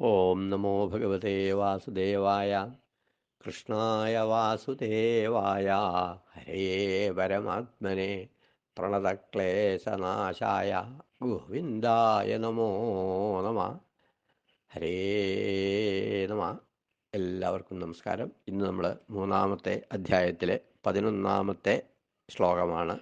ഓം നമോ ഭഗവതേ വാസുദേവായ കൃഷ്ണായ വാസുദേവായ ഹരേ പരമാത്മനെ പ്രണതക്ലേശനാശായ ഗോവിന്ദായ നമോ നമ ഹരേ നമ. എല്ലാവർക്കും നമസ്കാരം. ഇന്ന് നമ്മൾ മൂന്നാമത്തെ അധ്യായത്തിലെ പതിനൊന്നാമത്തെ ശ്ലോകമാണ്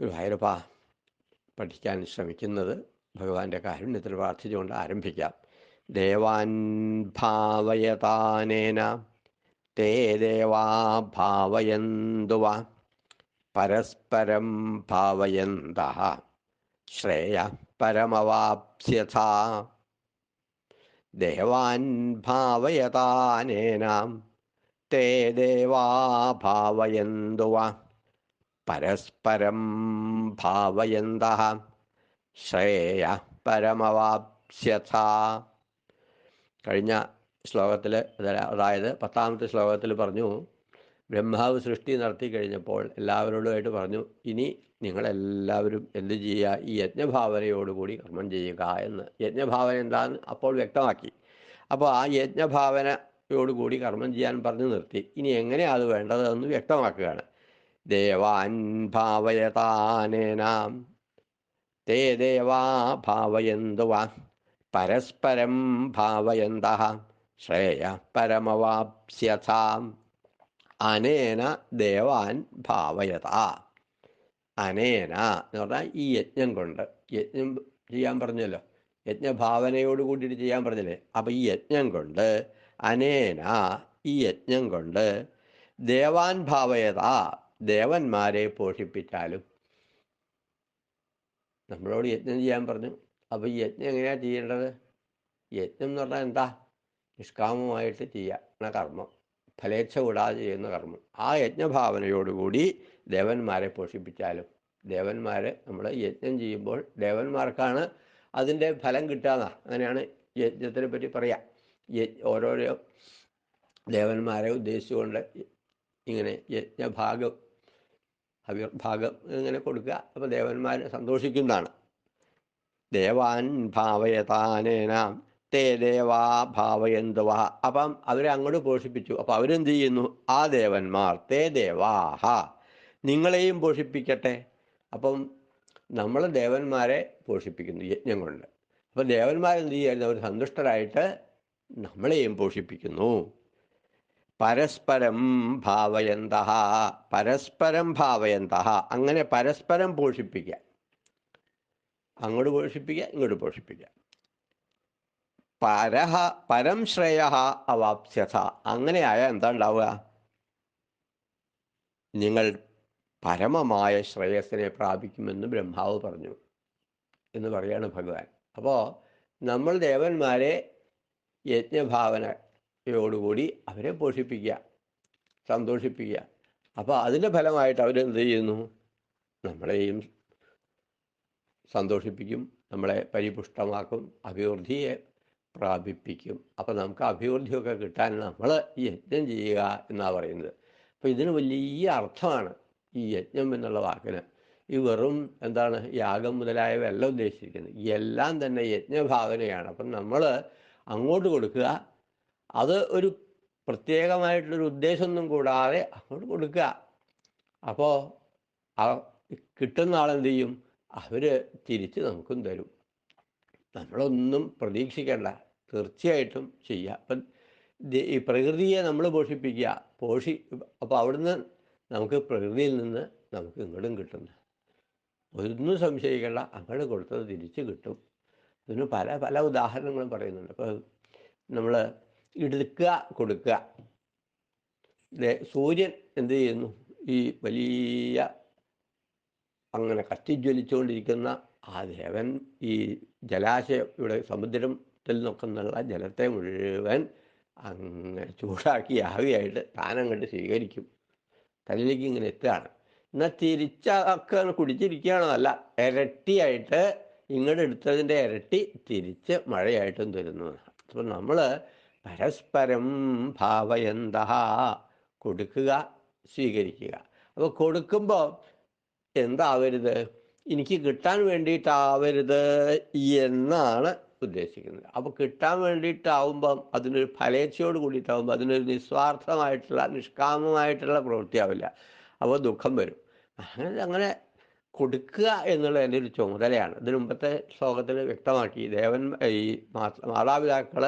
ഗുരുവായൂരപ്പ പഠിക്കാൻ ശ്രമിക്കുന്നത്. ഭഗവാന്റെ കാരുണ്യത്തിൽ പ്രാർത്ഥിച്ചുകൊണ്ട് ആരംഭിക്കാം. ദേവാൻ ഭാവയതാനേന തേ ദേവാ ഭാവയന്തുവ പരസ്പരം ഭാവയന്ത ശ്രേയ പരമവാപ്സ്യഥ. ദേവാൻ ഭാവയതാനേന തേ ദേവാ ഭാവയന്തുവ പരസ്പരം ഭാവയന്ത. ശ്രേയ പരമവാപ്സ്യഥ. കഴിഞ്ഞ ശ്ലോകത്തിൽ അതായത് പത്താമത്തെ ശ്ലോകത്തിൽ പറഞ്ഞു ബ്രഹ്മാവ് സൃഷ്ടി നടത്തി കഴിഞ്ഞപ്പോൾ എല്ലാവരോടുമായിട്ട് പറഞ്ഞു ഇനി നിങ്ങളെല്ലാവരും എന്ത് ചെയ്യുക? ഈ യജ്ഞഭാവനയോടുകൂടി കർമ്മം ചെയ്യുക എന്ന്. യജ്ഞഭാവന എന്താന്ന് അപ്പോൾ വ്യക്തമാക്കി. അപ്പോൾ ആ യജ്ഞഭാവനയോടുകൂടി കർമ്മം ചെയ്യാൻ പറഞ്ഞു നിർത്തി. ഇനി എങ്ങനെയാണ് അത് വേണ്ടതെന്ന് വ്യക്തമാക്കുകയാണ്. ദേവാൻ ഭാവയതാനേനാം തേ ദേവാ ഭാവയന്തു വാ പരസ്പരം ഭാവയന്ത ശ്രേയ പരമവാപ്സ്യഥ അനേന ദേവാൻ ഭാവയത അനേന എന്ന് പറഞ്ഞാൽ ഈ യജ്ഞം കൊണ്ട് യജ്ഞം ചെയ്യാൻ പറഞ്ഞല്ലോ. യജ്ഞഭാവനയോട് കൂടിയിട്ട് ചെയ്യാൻ പറഞ്ഞില്ലേ? അപ്പം ഈ യജ്ഞം കൊണ്ട് അനേന ഈ യജ്ഞം കൊണ്ട് ദേവാൻ ഭാവയത. ദേവന്മാരെ പോഷിപ്പിച്ചാലും നമ്മളോട് യജ്ഞം ചെയ്യാൻ പറഞ്ഞു. അപ്പോൾ ഈ യജ്ഞം എങ്ങനെയാണ് ചെയ്യേണ്ടത്? യജ്ഞം എന്ന് പറഞ്ഞാൽ എന്താ? നിഷ്കാമമായിട്ട് ചെയ്യുന്ന കർമ്മം. ഫലേച്ഛ കൂടാതെ ചെയ്യുന്ന കർമ്മം. ആ യജ്ഞഭാവനയോടുകൂടി ദേവന്മാരെ പോഷിപ്പിച്ചാലും ദേവന്മാരെ നമ്മൾ യജ്ഞം ചെയ്യുമ്പോൾ ദേവന്മാർക്കാണ് അതിന്റെ ഫലം കിട്ടാന്ന. അങ്ങനെയാണ് യജ്ഞത്തിനെ പറ്റി പറയാം. ഓരോരോ ദേവന്മാരെ ഉദ്ദേശിച്ചുകൊണ്ട് ഇങ്ങനെ യജ്ഞഭാഗം അവിർഭാഗം ഇങ്ങനെ കൊടുക്കുക. അപ്പോൾ ദേവന്മാർ സന്തോഷിക്കുന്നതാണ്. ദേവാൻ ഭാവയതാനേന തേ ദേവാ ഭാവയന്തുവ. അപ്പം അവരെ അങ്ങോട്ട് പോഷിപ്പിച്ചു. അപ്പം അവരെന്ത് ചെയ്യുന്നു? ആ ദേവന്മാർ തേ ദേവാഹ നിങ്ങളെയും പോഷിപ്പിക്കട്ടെ. അപ്പം നമ്മൾ ദേവന്മാരെ പോഷിപ്പിക്കുന്നു യജ്ഞം കൊണ്ട്. അപ്പം ദേവന്മാരെന്ത് ചെയ്യുന്നു അവർ സന്തുഷ്ടരായിട്ട് നമ്മളെയും പോഷിപ്പിക്കുന്നു. പരസ്പരം ഭാവയന്ത പരസ്പരം ഭാവയന്ത അങ്ങനെ പരസ്പരം പോഷിപ്പിക്കുക. അങ്ങോട്ട് പോഷിപ്പിക്കുക ഇങ്ങോട്ട് പോഷിപ്പിക്കുക. പരഹ പരം ശ്രേയ അവാപ്സ്യഥ. അങ്ങനെയായ എന്താ ഉണ്ടാവുക? നിങ്ങൾ പരമമായ ശ്രേയസിനെ പ്രാപിക്കുമെന്ന് ബ്രഹ്മാവ് പറഞ്ഞു എന്ന് പറയാണ് ഭഗവാൻ. അപ്പോൾ നമ്മൾ ദേവന്മാരെ യജ്ഞഭാവനയോടുകൂടി അവരെ പോഷിപ്പിക്കുക സന്തോഷിപ്പിക്കുക. അപ്പോൾ അതിന്റെ ഫലമായിട്ട് അവരെന്ത് ചെയ്യുന്നു? നമ്മളെയും സന്തോഷിപ്പിക്കും നമ്മളെ പരിപുഷ്ടമാക്കും അഭിവൃദ്ധിയെ പ്രാപിപ്പിക്കും. അപ്പോൾ നമുക്ക് അഭിവൃദ്ധിയൊക്കെ കിട്ടാൻ നമ്മൾ യജ്ഞം ചെയ്യുക എന്നാണ് പറയുന്നത്. അപ്പോൾ ഇതിന് വലിയ അർത്ഥമാണ് ഈ യജ്ഞം എന്നുള്ള വാക്കിന്. ഈ വെറും എന്താണ് യാഗം മുതലായവയല്ല ഉദ്ദേശിച്ചിരിക്കുന്നത്. എല്ലാം തന്നെ യജ്ഞഭാവനയാണ്. അപ്പം നമ്മൾ അങ്ങോട്ട് കൊടുക്കുക അത് ഒരു പ്രത്യേകമായിട്ടുള്ള പ്രത്യേകമായിട്ടുള്ളൊരു ഉദ്ദേശമൊന്നും കൂടാതെ അങ്ങോട്ട് കൊടുക്കുക. അപ്പോൾ ആ കിട്ടുന്ന ആളെന്ത് ചെയ്യും അവർ തിരിച്ച് നമുക്കും തരും. നമ്മളൊന്നും പ്രതീക്ഷിക്കേണ്ട. തീർച്ചയായിട്ടും ചെയ്യുക അപ്പം ഈ പ്രകൃതിയെ നമ്മൾ പോഷിപ്പിക്കുക. പോഷി അപ്പോൾ അവിടുന്ന് നമുക്ക് പ്രകൃതിയിൽ നിന്ന് നമുക്ക് ഇങ്ങോട്ടും കിട്ടുന്നു. ഒന്നും സംശയിക്കേണ്ട. അങ്ങോട്ട് കൊടുത്തത് തിരിച്ച് കിട്ടും. ഇതിന് പല പല ഉദാഹരണങ്ങളും പറയുന്നുണ്ട്. അപ്പോൾ നമ്മൾ എടുക്കുക കൊടുക്കുക. സൂര്യൻ എന്ത് ചെയ്യുന്നു? ഈ വലിയ അങ്ങനെ കത്തിജ്വലിച്ചുകൊണ്ടിരിക്കുന്ന ആ ദേവൻ ഈ ജലാശയം ഇവിടെ സമുദ്രത്തിൽ നിൽക്കുന്നുള്ള ജലത്തെ മുഴുവൻ അങ്ങനെ ചൂടാക്കി ആവിയായിട്ട് താനങ്ങോട്ട് സ്വീകരിക്കും. തന്നിലേക്ക് ഇങ്ങനെ എത്തുകയാണ്. എന്നാൽ തിരിച്ചൊക്കെ കുടിച്ചിരിക്കുകയാണെന്നല്ല ഇരട്ടിയായിട്ട് ഇങ്ങോട്ട് എടുത്തതിന്റെ ഇരട്ടി തിരിച്ച് മഴയായിട്ടും തരുന്നു. അപ്പം നമ്മൾ പരസ്പരം ഭാവയന്ത കൊടുക്കുക സ്വീകരിക്കുക. അപ്പോൾ കൊടുക്കുമ്പോൾ എന്താവരുത്? എനിക്ക് കിട്ടാൻ വേണ്ടിയിട്ടാവരുത് എന്നാണ് ഉദ്ദേശിക്കുന്നത്. അപ്പോൾ കിട്ടാൻ വേണ്ടിയിട്ടാവുമ്പം അതിനൊരു ഫലേച്ഛയോട് കൂടിയിട്ടാവുമ്പോൾ അതിനൊരു നിസ്വാർത്ഥമായിട്ടുള്ള നിഷ്കാമമായിട്ടുള്ള പ്രവൃത്തിയാവില്ല. അപ്പോൾ ദുഃഖം വരും. അങ്ങനെ അങ്ങനെ കൊടുക്കുക എന്നുള്ള എന്റെ ഒരു ചുമതലയാണ്. ഇതിനു ശ്ലോകത്തിൽ വ്യക്തമാക്കി ദേവൻ ഈ മാതാപിതാക്കൾ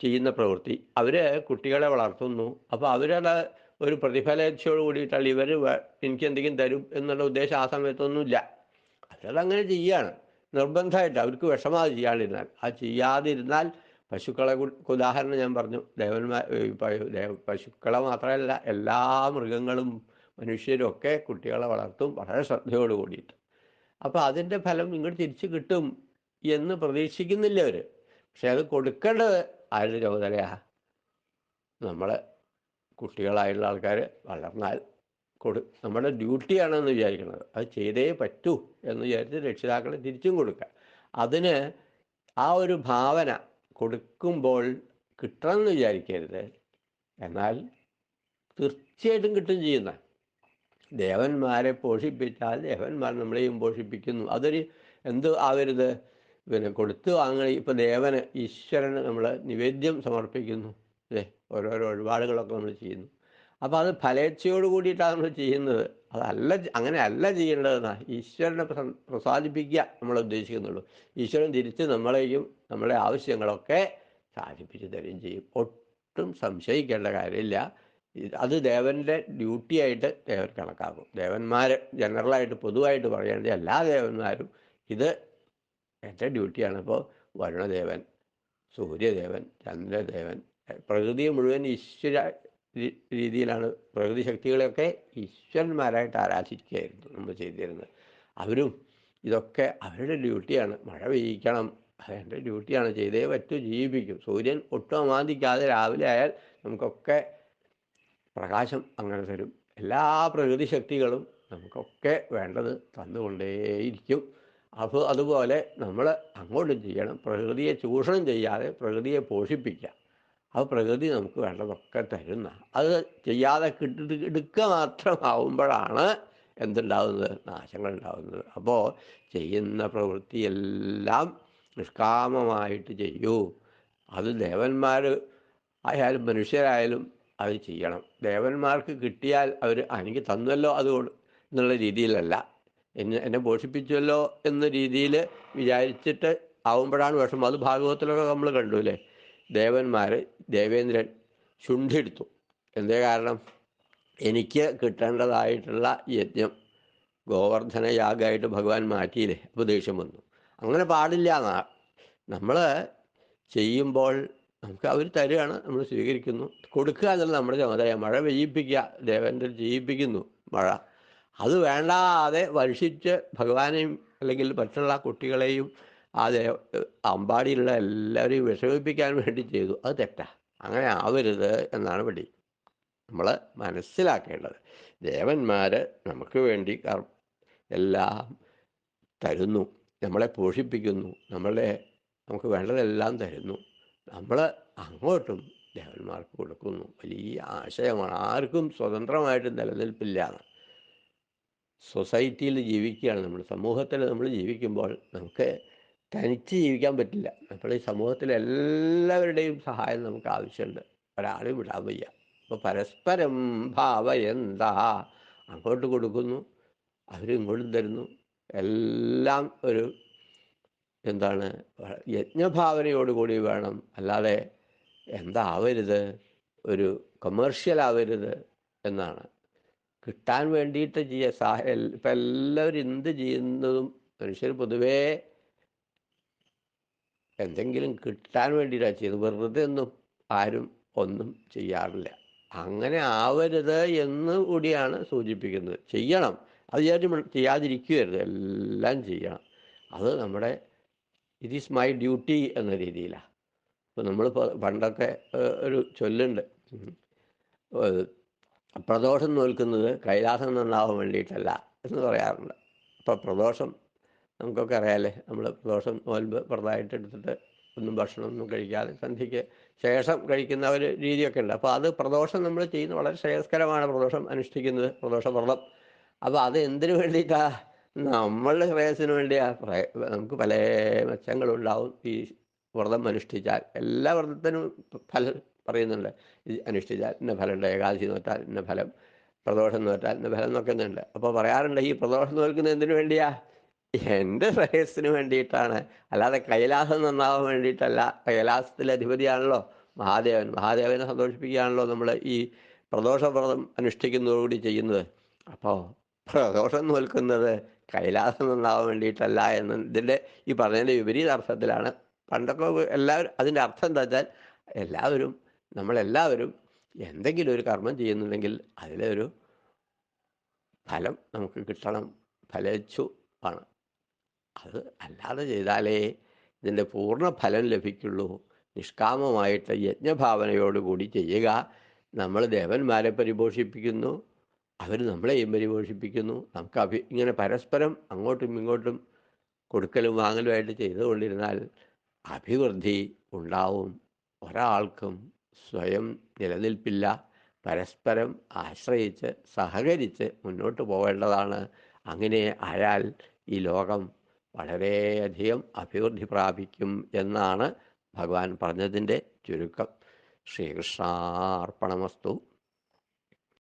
ചെയ്യുന്ന പ്രവൃത്തി. അവർ കുട്ടികളെ വളർത്തുന്നു. അപ്പോൾ അവരുടെ ഒരു പ്രതിഫലേച്ഛയോട് കൂടിയിട്ടാണ് ഇവർ എനിക്ക് എന്തെങ്കിലും തരും എന്നുള്ള ഉദ്ദേശം ആ സമയത്തൊന്നുമില്ല. അവരതങ്ങനെ ചെയ്യാണ്. നിർബന്ധമായിട്ട് അവർക്ക് വിഷമാതെ ചെയ്യാണ്ടിരുന്നാൽ ആ ചെയ്യാതിരുന്നാൽ പശുക്കളെ ഉദാഹരണം ഞാൻ പറഞ്ഞു. ദേവന്മാർ പശുക്കളെ മാത്രമല്ല എല്ലാ മൃഗങ്ങളും മനുഷ്യരും ഒക്കെ കുട്ടികളെ വളർത്തും വളരെ ശ്രദ്ധയോട് കൂടിയിട്ട്. അപ്പോൾ അതിന്റെ ഫലം ഇങ്ങോട്ട് തിരിച്ചു കിട്ടും എന്ന് പ്രതീക്ഷിക്കുന്നില്ല അവർ പക്ഷെ അത് കൊടുക്കേണ്ടത് ആരുടെ ചുമതലയാ നമ്മളെ കുട്ടികളായുള്ള ആൾക്കാർ വളർന്നാൽ കൊടു നമ്മുടെ ഡ്യൂട്ടിയാണെന്ന് വിചാരിക്കുന്നത് അത് ചെയ്തേ പറ്റൂ എന്ന് വിചാരിച്ച് രക്ഷിതാക്കളെ തിരിച്ചും കൊടുക്കുക. അതിന് ആ ഒരു ഭാവന കൊടുക്കുമ്പോൾ കിട്ടണമെന്ന് വിചാരിക്കരുത്. എന്നാൽ തീർച്ചയായിട്ടും കിട്ടും ചെയ്യുന്ന. ദേവന്മാരെ പോഷിപ്പിച്ചാൽ ദേവന്മാർ നമ്മളെയും പോഷിപ്പിക്കുന്നു. അതൊരു എന്ത് ആവരുത്? പിന്നെ കൊടുത്തു വാങ്ങണ ഇപ്പൊ ദേവന് ഈശ്വരന് നമ്മൾ നിവേദ്യം സമർപ്പിക്കുന്നു. അല്ലേ? ഓരോരോ വഴിപാടുകളൊക്കെ നമ്മൾ ചെയ്യുന്നു. അപ്പോൾ അത് ഫലേച്ഛയോട് കൂടിയിട്ടാണ് നമ്മൾ ചെയ്യുന്നത്. അതല്ല അങ്ങനെ അല്ല ചെയ്യേണ്ടതെന്നാ. ഈശ്വരനെ പ്രസ- പ്രസാദിപ്പിക്കുക നമ്മൾ ഉദ്ദേശിക്കുന്നുള്ളൂ. ഈശ്വരൻ തിരിച്ച് നമ്മളെയും നമ്മളെ ആവശ്യങ്ങളൊക്കെ സാധിപ്പിച്ച് തരുകയും ചെയ്യും. ഒട്ടും സംശയിക്കേണ്ട കാര്യമില്ല. അത് ദേവന്റെ ഡ്യൂട്ടിയായിട്ട് ദേവൻ കണക്കാക്കും. ദേവന്മാർ ജനറലായിട്ട് പൊതുവായിട്ട് പറയേണ്ടത് എല്ലാ ദേവന്മാരും ഇത് എന്റെ ഡ്യൂട്ടിയാണ് ഇപ്പോൾ വരുണദേവൻ സൂര്യദേവൻ ചന്ദ്രദേവൻ പ്രകൃതി മുഴുവൻ ഈശ്വര രീതിയിലാണ് പ്രകൃതി ശക്തികളെയൊക്കെ ഈശ്വരന്മാരായിട്ട് ആരാധിക്കുകയായിരുന്നു നമ്മൾ ചെയ്തിരുന്നത്. അവരും ഇതൊക്കെ അവരുടെ ഡ്യൂട്ടിയാണ്. മഴ പെയ്യിക്കണം അതെന്റെ ഡ്യൂട്ടിയാണ്. ചെയ്തേ പറ്റൂ ജീവിപ്പിക്കും സൂര്യൻ ഒട്ടും അമാന്തിക്കാതെ രാവിലെ ആയാൽ നമുക്കൊക്കെ പ്രകാശം അങ്ങനെ തരും. എല്ലാ പ്രകൃതി ശക്തികളും നമുക്കൊക്കെ വേണ്ടത് തന്നുകൊണ്ടേയിരിക്കും. അപ്പോൾ അതുപോലെ നമ്മൾ അങ്ങോട്ടും ചെയ്യണം. പ്രകൃതിയെ ചൂഷണം ചെയ്യാതെ പ്രകൃതിയെ പോഷിപ്പിക്കുക. അപ്പോൾ പ്രകൃതി നമുക്ക് വേണ്ടതൊക്കെ തരുന്ന. അത് ചെയ്യാതെ കിട്ടി എടുക്കുക മാത്രമാവുമ്പോഴാണ് എന്തുണ്ടാവുന്നത്? നാശങ്ങൾ ഉണ്ടാവുന്നത്. അപ്പോൾ ചെയ്യുന്ന പ്രവൃത്തിയെല്ലാം നിഷ്കാമമായിട്ട് ചെയ്യൂ. അത് ദേവന്മാർ ആയാലും മനുഷ്യരായാലും അത് ചെയ്യണം. ദേവന്മാർക്ക് കിട്ടിയാൽ അവർ എനിക്ക് തന്നല്ലോ അതുകൊണ്ട് എന്നുള്ള രീതിയിലല്ല. എന്നെ എന്നെ എന്ന രീതിയിൽ വിചാരിച്ചിട്ട് ആവുമ്പോഴാണ് വിഷമം. അത് ഭാഗവതത്തിലൊക്കെ നമ്മൾ കണ്ടു അല്ലേ? ദേവന്മാർ ദേവേന്ദ്രൻ ശുണ്ഠിയെടുത്തു എന്തേ കാരണം? എനിക്ക് കിട്ടേണ്ടതായിട്ടുള്ള യജ്ഞം ഗോവർദ്ധന യാഗമായിട്ട് ഭഗവാൻ മാറ്റിയില്ലേ? അപ്പോൾ ദേഷ്യം വന്നു. അങ്ങനെ പാടില്ല എന്നാ. നമ്മൾ ചെയ്യുമ്പോൾ നമുക്ക് അവർ തരികയാണ് നമ്മൾ സ്വീകരിക്കുന്നു. കൊടുക്കുക എന്നുള്ളത് നമ്മുടെ ചുമതല മഴ പെയ്യിപ്പിക്കുക. ദേവേന്ദ്രൻ ചെയ്യിപ്പിക്കുന്നു മഴ. അത് വേണ്ടാതെ വർഷിച്ച് ഭഗവാനെയും അല്ലെങ്കിൽ മറ്റുള്ള കുട്ടികളെയും അത് അമ്പാടിയുള്ള എല്ലാവരെയും വിഷമിപ്പിക്കാൻ വേണ്ടി ചെയ്തു. അത് തെറ്റാ. അങ്ങനെ ആവരുത് എന്നാണ് പടി. നമ്മൾ മനസ്സിലാക്കേണ്ടത്. ദേവന്മാർ നമുക്ക് വേണ്ടി എല്ലാം തരുന്നു. നമ്മളെ പോഷിപ്പിക്കുന്നു. നമ്മളെ നമുക്ക് വേണ്ടതെല്ലാം തരുന്നു. നമ്മൾ അങ്ങോട്ടും ദേവന്മാർക്ക് കൊടുക്കുന്നു. വലിയ ആശയമാണ്. ആർക്കും സ്വതന്ത്രമായിട്ട് നിലനിൽപ്പില്ല സൊസൈറ്റിയിൽ ജീവിക്കുകയാണ് നമ്മൾ. സമൂഹത്തിൽ നമ്മൾ ജീവിക്കുമ്പോൾ നമുക്ക് തനിച്ച് ജീവിക്കാൻ പറ്റില്ല. അപ്പോൾ ഈ സമൂഹത്തിൽ എല്ലാവരുടെയും സഹായം നമുക്ക് ആവശ്യമുണ്ട്. ഒരാൾ വിടാൻ വയ്യ. അപ്പോൾ പരസ്പരം ഭാവ എന്താ? അങ്ങോട്ട് കൊടുക്കുന്നു. അവരിങ്ങോട്ടും തരുന്നു. എല്ലാം ഒരു എന്താണ്? യജ്ഞഭാവനയോടുകൂടി വേണം. അല്ലാതെ എന്താവരുത്? ഒരു കൊമേഴ്ഷ്യൽ ആവരുത് എന്നാണ്. കിട്ടാൻ വേണ്ടിയിട്ട് ചെയ്യ സാഹ ഇപ്പം എല്ലാവരും എന്ത് ചെയ്യുന്നതും മനുഷ്യർ പൊതുവേ എന്തെങ്കിലും കിട്ടാൻ വേണ്ടിയിട്ടാണ് ചെയ്യുന്നത്. വെറുതെ ഒന്നും ആരും ഒന്നും ചെയ്യാറില്ല. അങ്ങനെ ആവരുത് എന്ന് കൂടിയാണ് സൂചിപ്പിക്കുന്നത്. ചെയ്യണം. അത് വിചാരിച്ച് ചെയ്യാതിരിക്കുകയരുത് എല്ലാം ചെയ്യണം. അത് നമ്മുടെ ഇറ്റ് ഈസ് മൈ ഡ്യൂട്ടി എന്ന രീതിയിലാണ് ഇപ്പം നമ്മൾ പണ്ടൊക്കെ ഒരു ചൊല്ലുണ്ട്. പ്രദോഷം നോൽക്കുന്നത് കൈലാസം നന്നാവാൻ വേണ്ടിയിട്ടല്ല എന്ന് പറയാറുണ്ട്. അപ്പോൾ പ്രദോഷം നമുക്കൊക്കെ അറിയാമല്ലേ നമ്മൾ പ്രദോഷം നോൽമ്പ് പ്രതായിട്ട് എടുത്തിട്ട് ഒന്നും ഭക്ഷണമൊന്നും കഴിക്കാതെ സന്ധ്യയ്ക്ക് ശേഷം കഴിക്കുന്ന ഒരു രീതിയൊക്കെ ഉണ്ട്. അപ്പോൾ അത് പ്രദോഷം നമ്മൾ ചെയ്യുന്ന വളരെ ശ്രേയസ്കരമാണ്. പ്രദോഷം അനുഷ്ഠിക്കുന്നത് പ്രദോഷ വ്രതം. അപ്പോൾ അത് എന്തിനു വേണ്ടിയിട്ടാണ് നമ്മളുടെ ശ്രേയസിന് വേണ്ടിയാണ് നമുക്ക് പല മെച്ചങ്ങളുണ്ടാവും ഈ വ്രതം അനുഷ്ഠിച്ചാൽ. എല്ലാ വ്രതത്തിനും ഫലം പറയുന്നുണ്ട്. അനുഷ്ഠിച്ചാൽ ഫലമുണ്ട് ഏകാദശി നോറ്റാൽ ഇന്ന ഫലം പ്രദോഷം നോറ്റാൽ ഇന്ന ഫലം നോക്കുന്നുണ്ട് അപ്പോൾ പറയാറുണ്ട് ഈ പ്രദോഷം നോക്കുന്നത് എന്തിനു വേണ്ടിയാ? എന്റെ ശ്രേയസ്സിന് വേണ്ടിയിട്ടാണ്. അല്ലാതെ കൈലാസം നന്നാവാൻ വേണ്ടിയിട്ടല്ല. കൈലാസത്തിലെ അധിപതിയാണല്ലോ മഹാദേവൻ. മഹാദേവനെ സന്തോഷിപ്പിക്കുകയാണല്ലോ നമ്മൾ ഈ പ്രദോഷവ്രതം അനുഷ്ഠിക്കുന്നതോടുകൂടി ചെയ്യുന്നത്. അപ്പോൾ പ്രദോഷം നോൽക്കുന്നത് കൈലാസം നന്നാവാൻ വേണ്ടിയിട്ടല്ല എന്ന് ഇതിന്റെ ഈ പറഞ്ഞതിന്റെ വിപരീത അർത്ഥത്തിലാണ്. പണ്ടൊക്കെ എല്ലാവരും അതിന്റെ അർത്ഥം എന്താ വെച്ചാൽ എല്ലാവരും നമ്മളെല്ലാവരും എന്തെങ്കിലും ഒരു കർമ്മം ചെയ്യുന്നുണ്ടെങ്കിൽ അതിലെ ഒരു ഫലം നമുക്ക് കിട്ടണം ഫലിച്ചു ആണ് അത് അല്ലാതെ ചെയ്താലേ ഇതിന്റെ പൂർണ ഫലം ലഭിക്കുള്ളൂ. നിഷ്കാമമായിട്ട് യജ്ഞഭാവനയോടുകൂടി ചെയ്യുക. നമ്മൾ ദേവന്മാരെ പരിപോഷിപ്പിക്കുന്നു. അവർ നമ്മളെയും പരിപോഷിപ്പിക്കുന്നു. നമുക്ക് അഭി ഇങ്ങനെ പരസ്പരം അങ്ങോട്ടും ഇങ്ങോട്ടും കൊടുക്കലും വാങ്ങലുമായിട്ട് ചെയ്തുകൊണ്ടിരുന്നാൽ അഭിവൃദ്ധി ഉണ്ടാവും. ഒരാൾക്കും സ്വയം നിലനിൽപ്പില്ല. പരസ്പരം ആശ്രയിച്ച് സഹകരിച്ച് മുന്നോട്ട് പോവേണ്ടതാണ് അങ്ങനെ ആയാൽ ഈ ലോകം വളരെയധികം അഭിവൃദ്ധി പ്രാപിക്കും എന്നാണ് ഭഗവാൻ പറഞ്ഞതിന്റെ ചുരുക്കം. ശ്രീകൃഷ്ണാർപ്പണമസ്തു.